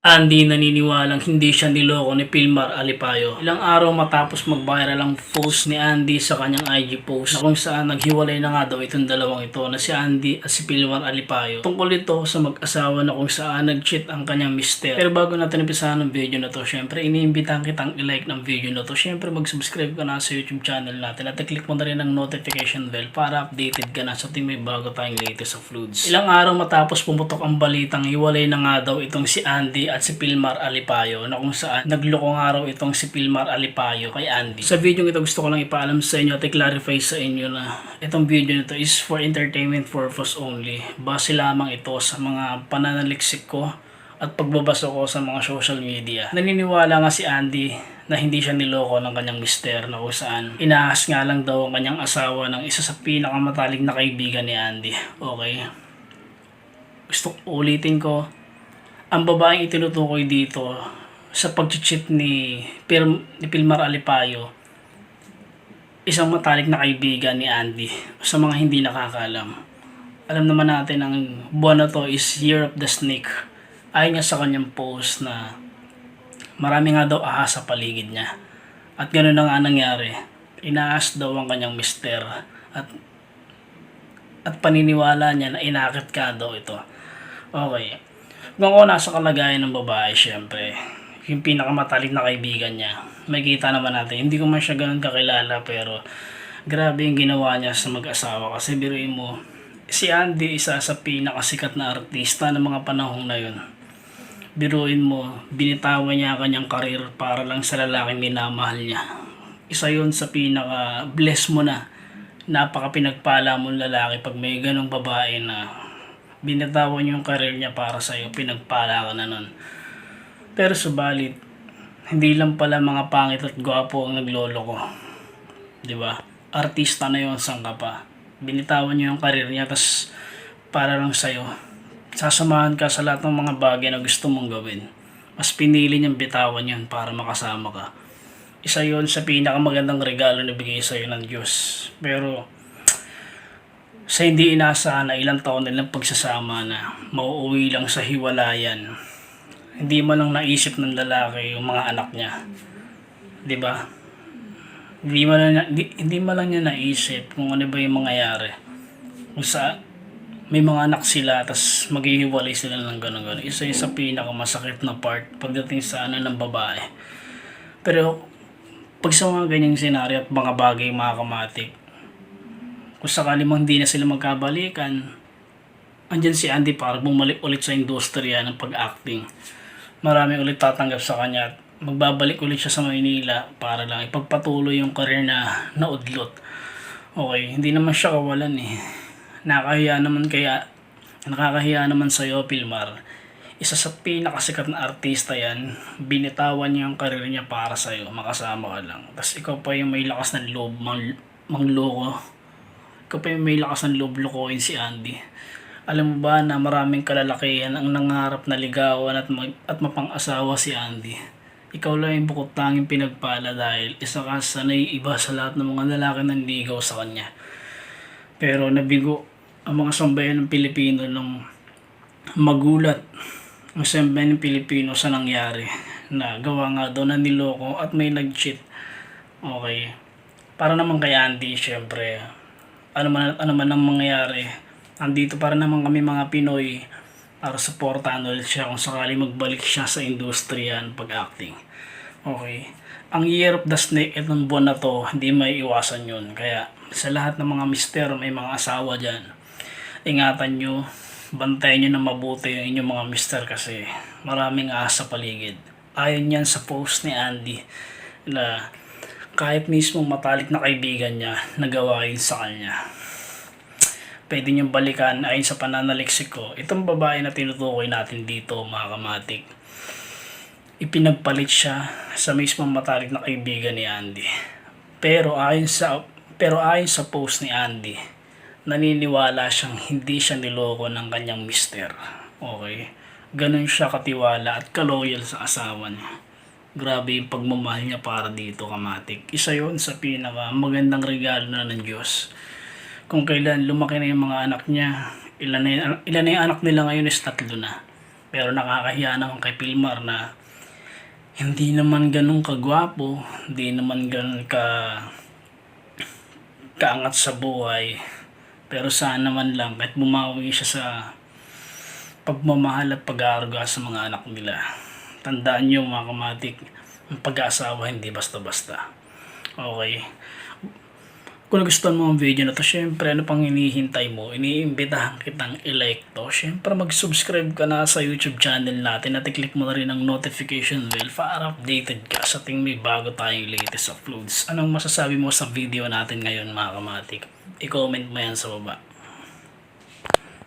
Andy naniniwalang hindi siya niloko ni Pilmar Alipayo. Ilang araw matapos mag-viral ang post ni Andy sa kanyang IG post na kung saan naghiwalay na nga daw itong dalawang ito na si Andy at si Pilmar Alipayo. Tungkol ito sa mag-asawa na kung saan nag-cheat ang kanyang mister. Pero bago natin umpisahan ng video na to, syempre iniimbitahan kitang i-like ng video na to. Syempre mag-subscribe ka na sa YouTube channel natin at i-click mo na rin ang notification bell para updated ka na sa tuwing may bago tayong latest sa Fluids. Ilang araw matapos pumutok ang balitang hiwalay na nga daw itong si Andy at si Pilmar Alipayo na kung saan nagloko nga raw itong si Pilmar Alipayo kay Andy. Sa video ito gusto ko lang ipaalam sa inyo at i-clarify sa inyo na itong video nito is for entertainment purpose only. Base lamang ito sa mga pananaliksik ko at pagbabasa ko sa mga social media. Naniniwala nga si Andy na hindi siya niloko ng kanyang mister na kung saan inaas nga lang daw ang kanyang asawa ng isa sa pinakamatalik na kaibigan ni Andy. Okay? Gusto ulitin ko, ang babaeng itinutukoy dito sa pag-cheat ni, Pil- ni Pilmar Alipayo, isang matalik na kaibigan ni Andy sa mga hindi nakakalam. Alam naman natin ang buwan na to is Year of the Snake. Ayon nga sa kanyang post na marami nga daw ahas sa paligid niya. At ganoon na nga nangyari. Inaas daw ang kanyang mister at at paniniwala niya na inakit ka daw ito. Okay. Kung ako nasa kalagayan ng babae, syempre, yung pinakamatalik na kaibigan niya, makikita naman natin, hindi ko man siya ganun kakilala, pero grabe yung ginawa niya sa mag-asawa. Kasi biruin mo, si Andy isa sa pinakasikat na artista ng mga panahong na yun. Biruin mo, binitawan niya ang kanyang karir para lang sa lalaking minamahal niya. Isa yun sa pinaka-bless mo na napaka pinagpala mong lalaki pag may ganong babae na binitawan yung career niya para sa'yo, pinagpala ka na nun. Pero subalit, hindi lang pala mga pangit at gwapo ang naglolo ko. Ba? Artista na yon sang ka pa. Binitawan niyo yung career niya, tas para lang sa'yo. Sasamahan ka sa lahat ng mga bagay na gusto mong gawin. Mas pinili niyang bitawan yun para makasama ka. Isa yon sa pinakamagandang regalo na bigay sa'yo ng Diyos. Pero, sa hindi inaasahan na ilang taon nilang pagsasama na mauuwi lang sa hiwalayan. Hindi mo lang naisip ng lalaki yung mga anak niya. 'Di ba? Hindi mo lang hindi, hindi mo lang niya naisip kung ano ba yung mangyayari. Kung sa may mga anak sila tas maghihiwalay sila ng gano'n gano'n. Isa yung sa pinakamasakit na part pagdating sa ano ng babae. Pero pag sa mga ganyang senaryo at mga bagay mga kamatik, kung sakali mang hindi na sila magkabalikan, andyan si Andy para bumalik ulit sa industriya ng pag-acting. Marami ulit tatanggap sa kanya at magbabalik ulit siya sa Maynila para lang ipagpatuloy yung career na naudlot. Okay, hindi naman siya kawalan eh. Nakakahiya naman kaya, nakakahiya naman sa'yo, Pilmar. Isa sa pinakasikat na artista yan, binitawan niya yung career niya para sa'yo, makasama ka lang. Tapos ikaw pa yung may lakas ng loob, mang, mangloko kapag may lakas ng loob lokohin si Andy. Alam mo ba na maraming kalalakihan ang nangarap na ligawan at, mag, at mapang-asawa si Andy. Ikaw lang yung bukod tanging pinagpala dahil isa ka sa naiiba sa lahat ng mga lalaki na ligaw sa kanya. Pero nabigo ang mga sambayan ng Pilipino nung magulat ang sambayan ng Pilipino sa nangyari na gawa nga daw na niloko at may nag-cheat. Okay. Para naman kay Andy, syempre, ano man, ano man ang mangyayari, andito para naman kami mga Pinoy para supportahan ulit siya kung sakali magbalik siya sa industriya ng pag-acting. Okay. Ang Year of the Snake, itong buwan na to, hindi may iwasan yun. Kaya sa lahat ng mga mister, may mga asawa dyan, ingatan nyo, bantayan nyo na mabuti yung inyong mga mister kasi maraming ahas sa paligid. Ayon yan sa post ni Andy na kahit mismo matalik na kaibigan niya nagawa yun sa kanya. Pwede niyong balikan ayon sa pananaliksik ko. Itong babae na tinutukoy natin dito mga kamatik. Ipinagpalit siya sa mismo matalik na kaibigan ni Andy. Pero ayon sa pero ayon sa post ni Andy, naniniwala siyang hindi siya niloko ng kanyang mister. Okay? Ganun siya katiwala at kaloyal sa asawa niya grabe yung pagmamahal niya para dito kamatik. Isa yon sa pinaka magandang regalo na ng Diyos. Kung kailan lumaki na yung mga anak niya, ilan na, yung, ilan na yung anak nila ngayon is tatlo na. Pero nakakahiya naman kay Pilmar na hindi naman ganun kagwapo, hindi naman ganun ka kaangat sa buhay. Pero sana naman lang kahit bumawi siya sa pagmamahal at pag-aaruga sa mga anak nila. Tandaan nyo mga kamatik, ang pag-aasawa hindi basta-basta. Okay. Kung nagustuhan mo ang video na to, syempre ano pang hinihintay mo? Iniimbitahan kitang i-like to. Syempre mag-subscribe ka na sa YouTube channel natin at i-click mo na rin ang notification bell para updated ka sa ting may bago tayong latest uploads. Anong masasabi mo sa video natin ngayon mga kamatik? I-comment mo yan sa baba.